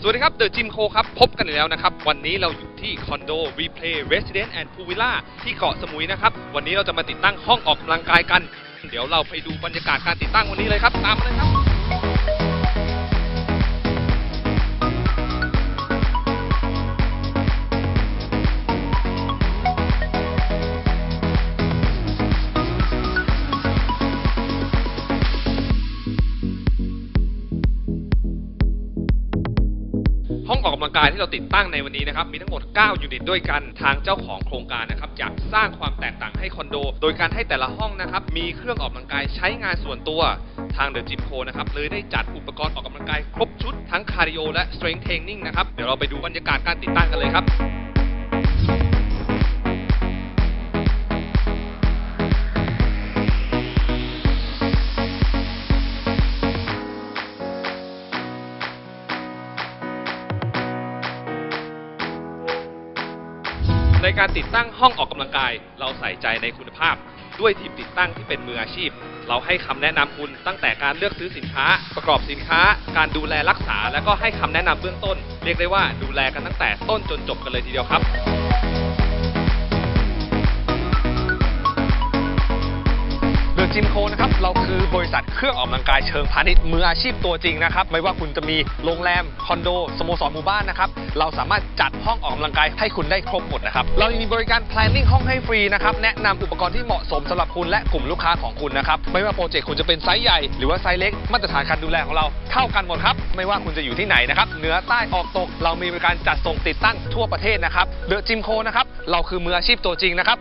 สวัสดีครับ เดอะจิมโคครับ พบกันอีกแล้วนะครับ วันนี้เราอยู่ที่คอนโดรีเพลย์เรสซิเดนซ์แอนด์พูลวิลล่าที่เกาะสมุยนะครับ วันนี้เราจะมาติดตั้งห้องออกกำลังกายกัน เดี๋ยวเราไปดูบรรยากาศการติดตั้งวันนี้เลยครับ ตามมาเลยครับ ห้องออกกำลังกายที่เราติดตั้งในวันนี้นะครับมีทั้งหมด 9 ยูนิตด้วยกันทางเจ้าของโครงการนะครับอยากสร้างความแตกต่างให้คอนโด โดยการให้แต่ละห้องนะครับมีเครื่องออกกำลังกายใช้งานส่วนตัวทางเดอะจิมโคนะครับเลยได้จัดอุปกรณ์ออกกำลังกายครบชุดทั้งคาร์ดิโอและสตริงเทรนนิ่งนะครับเดี๋ยวเราไปดูบรรยากาศการติดตั้งกันเลยครับ ในการติดตั้งห้องออกกำลังกาย เราใส่ใจในคุณภาพ ด้วยทีมติดตั้งที่เป็นมืออาชีพ เราให้คำแนะนำคุณตั้งแต่การเลือกซื้อสินค้า ประกอบสินค้า การดูแลรักษา แล้วก็ให้คำแนะนำเบื้องต้น เรียกได้ว่าดูแลกันตั้งแต่ต้นจนจบกันเลยทีเดียวครับ จิมโคนะครับเราคือบริษัทเครื่องออกกำลังกายเชิงพาณิชย์มืออาชีพตัวจริงนะครับไม่ว่าคุณจะมีโรงแรมคอนโดสโมสรหมู่บ้านนะครับเราสามารถจัดห้องออกกำลังกายให้คุณได้ครบหมดนะครับเรายังมีบริการ planning ห้องให้ฟรีนะครับแนะนำอุปกรณ์ที่เหมาะสมสำหรับคุณและกลุ่มลูกค้าของคุณนะครับไม่ว่าโปรเจกต์คุณจะเป็นไซส์ใหญ่หรือว่าไซส์เล็กมาตรฐานการดูแลของเราเท่ากันหมดครับไม่ว่าคุณจะอยู่ที่ไหนนะครับเหนือใต้ออกตก เรามีบริการจัดส่งติดตั้งทั่วประเทศนะครับเดอะจิมโคนะครับเราคือมืออาชีพตัวจริงนะครับ